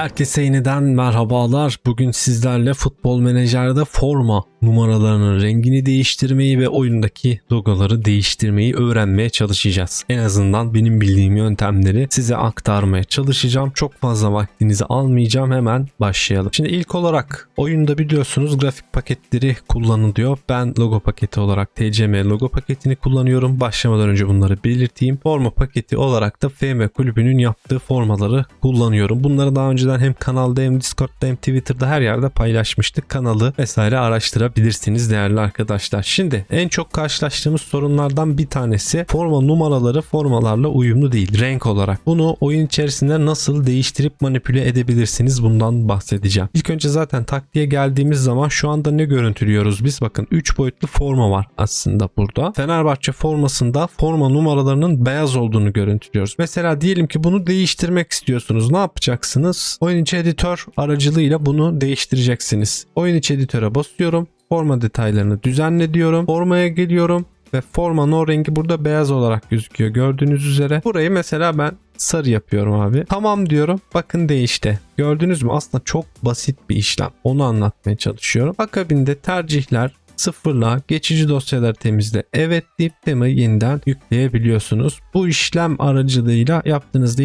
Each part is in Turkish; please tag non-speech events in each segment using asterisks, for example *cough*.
Herkese yeniden merhabalar. Bugün sizlerle futbol menajerde forma numaralarının rengini değiştirmeyi ve oyundaki logoları değiştirmeyi öğrenmeye çalışacağız. En azından benim bildiğim yöntemleri size aktarmaya çalışacağım. Çok fazla vaktinizi almayacağım. Hemen başlayalım. Şimdi ilk olarak oyunda biliyorsunuz grafik paketleri kullanılıyor. Ben logo paketi olarak TCM logo paketini kullanıyorum. Başlamadan önce bunları belirteyim. Forma paketi olarak da FM kulübünün yaptığı formaları kullanıyorum. Bunları daha önceden hem kanalda hem Discord'da hem Twitter'da her yerde paylaşmıştık. Kanalı vesaire araştırabilirsiniz değerli arkadaşlar. Şimdi en çok karşılaştığımız sorunlardan bir tanesi forma numaraları formalarla uyumlu değil renk olarak. Bunu oyun içerisinde nasıl değiştirip manipüle edebilirsiniz bundan bahsedeceğim. İlk önce zaten taktiğe geldiğimiz zaman şu anda ne görüntülüyoruz biz? Bakın 3 boyutlu forma var aslında burada. Fenerbahçe formasında forma numaralarının beyaz olduğunu görüntülüyoruz. Mesela diyelim ki bunu değiştirmek istiyorsunuz. Ne yapacaksınız? Oyun içi editör aracılığıyla bunu değiştireceksiniz. Oyun içi editöre basıyorum. Forma detaylarını düzenle diyorum. Formaya geliyorum ve forma no rengi burada beyaz olarak gözüküyor gördüğünüz üzere. Burayı mesela ben sarı yapıyorum abi. Tamam diyorum. Bakın değişti. Gördünüz mü? Aslında çok basit bir işlem. Onu anlatmaya çalışıyorum. Akabinde tercihler sıfırla geçici dosyaları temizle evet deyip temayı yeniden yükleyebiliyorsunuz. Bu işlem aracılığıyla yaptığınız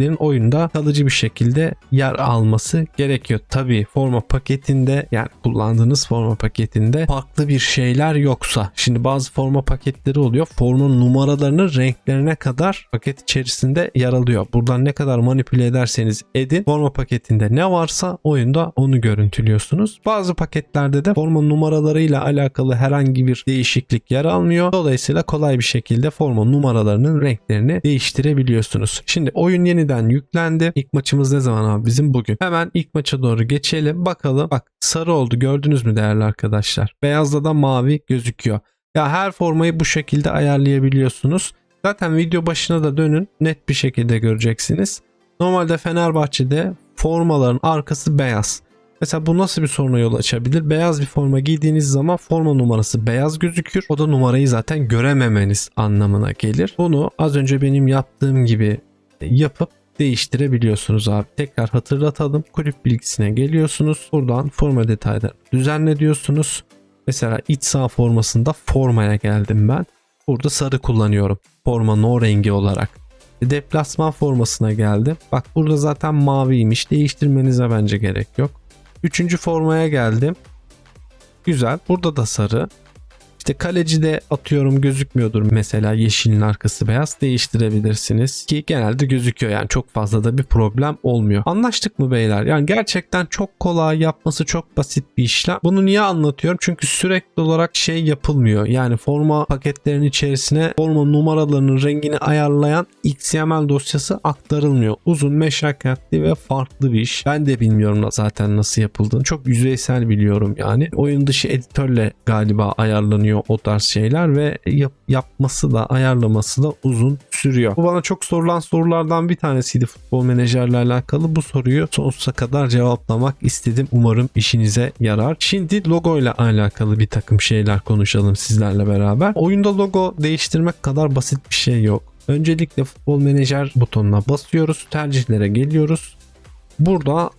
değişikliklerin oyunda kalıcı bir şekilde yer alması gerekiyor. Tabi forma paketinde yani kullandığınız forma paketinde farklı bir şeyler yoksa. Şimdi bazı forma paketleri oluyor. Forma numaralarının renklerine kadar paket içerisinde yer alıyor. Buradan ne kadar manipüle ederseniz edin forma paketinde ne varsa oyunda onu görüntülüyorsunuz. Bazı paketlerde de forma numaralarıyla alakalı herhangi bir değişiklik yer almıyor. Dolayısıyla kolay bir şekilde forma numaralarının renklerini değiştirebiliyorsunuz. Şimdi oyun yeniden yüklendi. İlk maçımız ne zaman abi bizim bugün. Hemen ilk maça doğru geçelim. Bakalım. Bak sarı oldu gördünüz mü değerli arkadaşlar. Beyazda da mavi gözüküyor. Ya her formayı bu şekilde ayarlayabiliyorsunuz. Zaten video başına da dönün net bir şekilde göreceksiniz. Normalde Fenerbahçe'de formaların arkası beyaz. Mesela bu nasıl bir soruna yol açabilir? Beyaz bir forma giydiğiniz zaman forma numarası beyaz gözükür. O da numarayı zaten görememeniz anlamına gelir. Bunu az önce benim yaptığım gibi yapıp değiştirebiliyorsunuz abi. Tekrar hatırlatalım. Kulüp bilgisine geliyorsunuz. Buradan forma detayları düzenle diyorsunuz. Mesela iç sağ formasında formaya geldim ben. Burada sarı kullanıyorum. Forma no rengi olarak. Deplasman formasına geldim. Bak burada zaten maviymiş. Değiştirmenize bence gerek yok. Üçüncü formaya geldim. Güzel. Burada da sarı. İşte kaleci de atıyorum gözükmüyordur mesela yeşilin arkası beyaz değiştirebilirsiniz ki genelde gözüküyor yani çok fazla da bir problem olmuyor. Anlaştık mı beyler? Yani gerçekten çok kolay yapması çok basit bir işlem. Bunu niye anlatıyorum? Çünkü sürekli olarak şey yapılmıyor. Yani forma paketlerinin içerisine forma numaralarının rengini ayarlayan XML dosyası aktarılmıyor. Uzun, meşakkatli ve farklı bir iş. Ben de bilmiyorum zaten nasıl yapıldığını. Çok yüzeysel biliyorum yani. Oyun dışı editörle galiba ayarlanıyor o tarz şeyler ve yap, yapması da ayarlaması da uzun sürüyor. Bu bana çok sorulan sorulardan bir tanesiydi futbol menajerle alakalı. Bu soruyu sonsuza kadar cevaplamak istedim. Umarım işinize yarar. Şimdi logo ile alakalı bir takım şeyler konuşalım sizlerle beraber. Oyunda logo değiştirmek kadar basit bir şey yok. Öncelikle futbol menajer butonuna basıyoruz. Tercihlere geliyoruz. Burada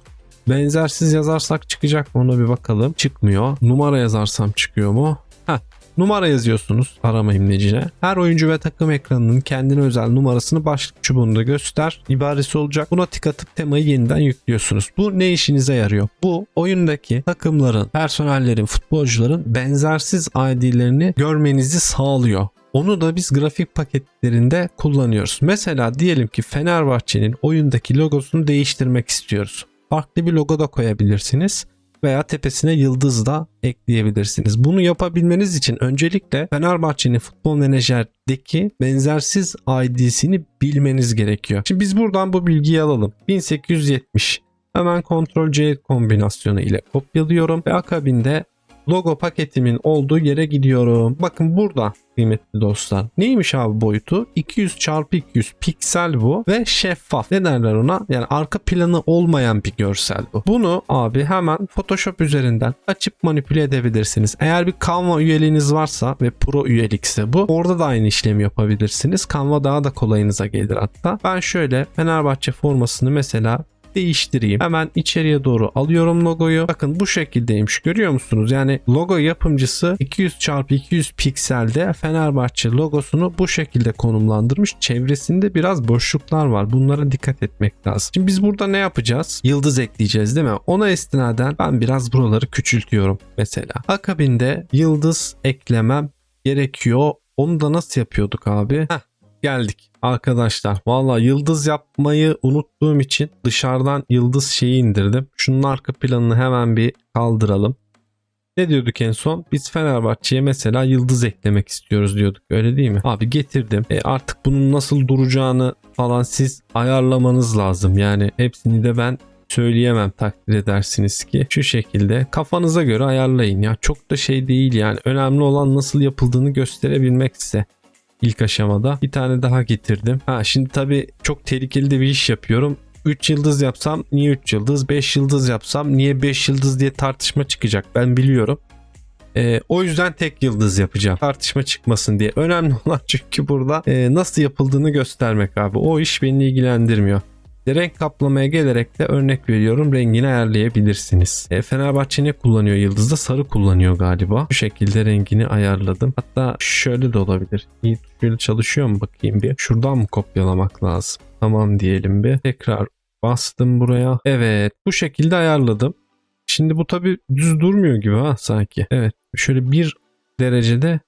benzersiz yazarsak çıkacak mı ona bir bakalım. Çıkmıyor. Numara yazarsam çıkıyor mu? Heh, Numara yazıyorsunuz arama imlecine. Her oyuncu ve takım ekranının kendine özel numarasını başlık çubuğunda göster ibaresi olacak. Buna tık atıp temayı yeniden yüklüyorsunuz. Bu ne işinize yarıyor? Bu oyundaki takımların, personellerin, futbolcuların benzersiz ID'lerini görmenizi sağlıyor. Onu da biz grafik paketlerinde kullanıyoruz. Mesela diyelim ki Fenerbahçe'nin oyundaki logosunu değiştirmek istiyoruz. Farklı bir logo da koyabilirsiniz veya tepesine yıldız da ekleyebilirsiniz. Bunu yapabilmeniz için öncelikle Fenerbahçe'nin futbol menajerdeki benzersiz ID'sini bilmeniz gerekiyor. Şimdi biz buradan bu bilgiyi alalım. 1870 Hemen Ctrl C kombinasyonu ile kopyalıyorum ve akabinde logo paketimin olduğu yere gidiyorum. Bakın burada kıymetli dostlar. Neymiş abi boyutu? 200 çarpı 200 piksel bu ve şeffaf. Ne derler ona? Yani arka planı olmayan bir görsel bu. Bunu abi hemen Photoshop üzerinden açıp manipüle edebilirsiniz. Eğer bir Canva üyeliğiniz varsa ve Pro üyelikse bu orada da aynı işlemi yapabilirsiniz. Canva daha da kolayınıza gelir hatta. Ben şöyle Fenerbahçe formasını mesela değiştireyim. Hemen içeriye doğru alıyorum logoyu. Bakın bu şekildeymiş görüyor musunuz? Yani logo yapımcısı 200 x 200 pikselde Fenerbahçe logosunu bu şekilde konumlandırmış. Çevresinde biraz boşluklar var. Bunlara dikkat etmek lazım. Şimdi biz burada ne yapacağız? Yıldız ekleyeceğiz değil mi? Ona istinaden ben biraz buraları küçültüyorum mesela. Akabinde yıldız eklemem gerekiyor. Onu da nasıl yapıyorduk abi? Heh, geldik arkadaşlar. Valla yıldız yapmayı unuttuğum için dışarıdan yıldız şeyi indirdim. Şunun arka planını hemen bir kaldıralım. Ne diyorduk en son? Biz Fenerbahçe'ye mesela yıldız eklemek istiyoruz diyorduk. Öyle değil mi? Abi getirdim. E artık bunun nasıl duracağını falan siz ayarlamanız lazım. Yani hepsini de ben söyleyemem takdir edersiniz ki. Şu şekilde kafanıza göre ayarlayın ya. Çok da şey değil yani. Önemli olan nasıl yapıldığını gösterebilmek size ilk aşamada. Bir tane daha getirdim. Ha şimdi tabii çok tehlikeli de bir iş yapıyorum. 3 yıldız yapsam niye 3 yıldız? 5 yıldız yapsam niye 5 yıldız diye tartışma çıkacak. Ben biliyorum. Ee, o yüzden tek yıldız yapacağım. Tartışma çıkmasın diye. Önemli olan *laughs* çünkü burada e, nasıl yapıldığını göstermek abi. O iş beni ilgilendirmiyor. Renk kaplamaya gelerek de örnek veriyorum rengini ayarlayabilirsiniz. E, Fenerbahçe ne kullanıyor yıldızda? Sarı kullanıyor galiba. Bu şekilde rengini ayarladım. Hatta şöyle de olabilir. İyi şöyle çalışıyor mu bakayım bir. Şuradan mı kopyalamak lazım? Tamam diyelim bir. Tekrar bastım buraya. Evet bu şekilde ayarladım. Şimdi bu tabi düz durmuyor gibi ha sanki. Evet şöyle bir derecede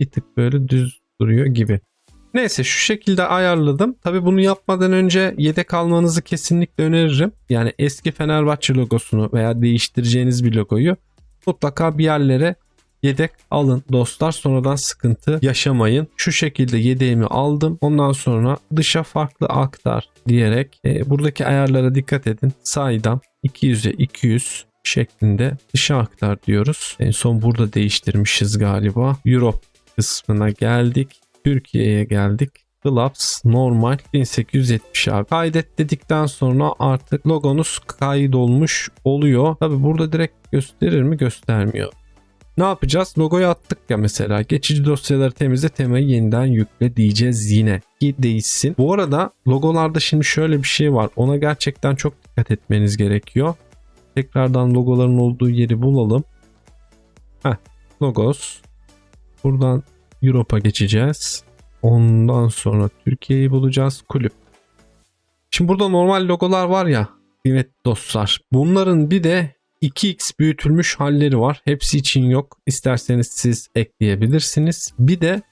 bir tık böyle düz duruyor gibi. Neyse şu şekilde ayarladım. Tabi bunu yapmadan önce yedek almanızı kesinlikle öneririm. Yani eski Fenerbahçe logosunu veya değiştireceğiniz bir logoyu mutlaka bir yerlere yedek alın dostlar. Sonradan sıkıntı yaşamayın. Şu şekilde yedeğimi aldım. Ondan sonra dışa farklı aktar diyerek e, buradaki ayarlara dikkat edin. Sağdan 200'e 200 şeklinde dışa aktar diyoruz. En son burada değiştirmişiz galiba. Europe kısmına geldik. Türkiye'ye geldik. Clubs normal 1870 abi. Kaydet dedikten sonra artık logonuz kaydolmuş oluyor. Tabi burada direkt gösterir mi göstermiyor. Ne yapacağız? Logoyu attık ya mesela. Geçici dosyaları temizle temayı yeniden yükle diyeceğiz yine ki değişsin. Bu arada logolarda şimdi şöyle bir şey var. Ona gerçekten çok dikkat etmeniz gerekiyor. Tekrardan logoların olduğu yeri bulalım. Heh, logos. Buradan Europa geçeceğiz. Ondan sonra Türkiye'yi bulacağız. Kulüp. Şimdi burada normal logolar var ya kıymetli dostlar. Bunların bir de 2x büyütülmüş halleri var. Hepsi için yok. İsterseniz siz ekleyebilirsiniz. Bir de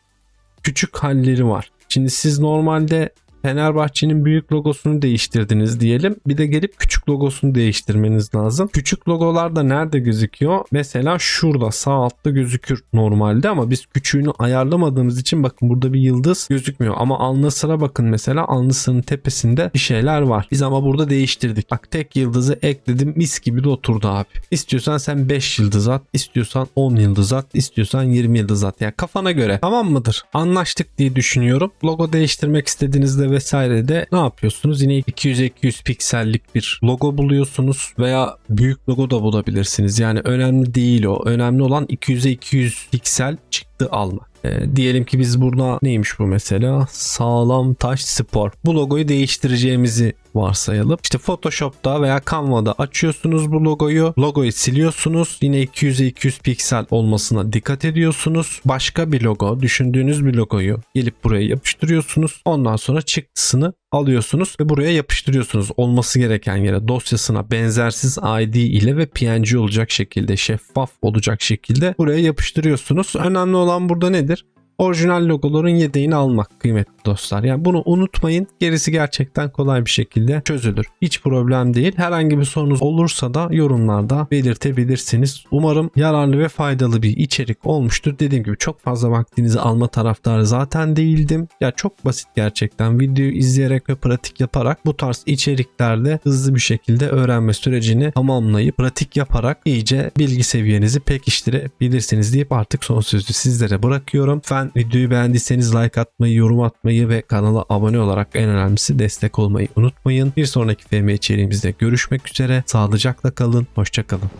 küçük halleri var. Şimdi siz normalde Fenerbahçe'nin büyük logosunu değiştirdiniz diyelim. Bir de gelip küçük logosunu değiştirmeniz lazım. Küçük logolar da nerede gözüküyor? Mesela şurada sağ altta gözükür normalde ama biz küçüğünü ayarlamadığımız için bakın burada bir yıldız gözükmüyor. Ama alnı sıra bakın mesela alnı sıranın tepesinde bir şeyler var. Biz ama burada değiştirdik. Bak tek yıldızı ekledim mis gibi de oturdu abi. İstiyorsan sen 5 yıldız at, istiyorsan 10 yıldız at, istiyorsan 20 yıldız at. Yani kafana göre tamam mıdır? Anlaştık diye düşünüyorum. Logo değiştirmek istediğinizde vesaire de ne yapıyorsunuz? Yine 200-200 piksellik bir logo buluyorsunuz veya büyük logo da bulabilirsiniz. Yani önemli değil o. Önemli olan 200'e 200 piksel çıktı almak. E, diyelim ki biz burada neymiş bu mesela? Sağlam taş spor. Bu logoyu değiştireceğimizi varsayalım. İşte Photoshop'ta veya Canva'da açıyorsunuz bu logoyu. Logoyu siliyorsunuz. Yine 200'e 200 piksel olmasına dikkat ediyorsunuz. Başka bir logo, düşündüğünüz bir logoyu gelip buraya yapıştırıyorsunuz. Ondan sonra çıktısını alıyorsunuz ve buraya yapıştırıyorsunuz. Olması gereken yere dosyasına benzersiz ID ile ve PNG olacak şekilde, şeffaf olacak şekilde buraya yapıştırıyorsunuz. Önemli olan burada nedir? Orijinal logoların yedeğini almak kıymetli dostlar. Yani bunu unutmayın. Gerisi gerçekten kolay bir şekilde çözülür. Hiç problem değil. Herhangi bir sorunuz olursa da yorumlarda belirtebilirsiniz. Umarım yararlı ve faydalı bir içerik olmuştur. Dediğim gibi çok fazla vaktinizi alma taraftarı zaten değildim. Ya çok basit gerçekten. Videoyu izleyerek ve pratik yaparak bu tarz içeriklerde hızlı bir şekilde öğrenme sürecini tamamlayıp pratik yaparak iyice bilgi seviyenizi pekiştirebilirsiniz deyip artık son sözü sizlere bırakıyorum. Videoyu beğendiyseniz like atmayı, yorum atmayı ve kanala abone olarak en önemlisi destek olmayı unutmayın. Bir sonraki FM içeriğimizde görüşmek üzere. Sağlıcakla kalın, hoşçakalın.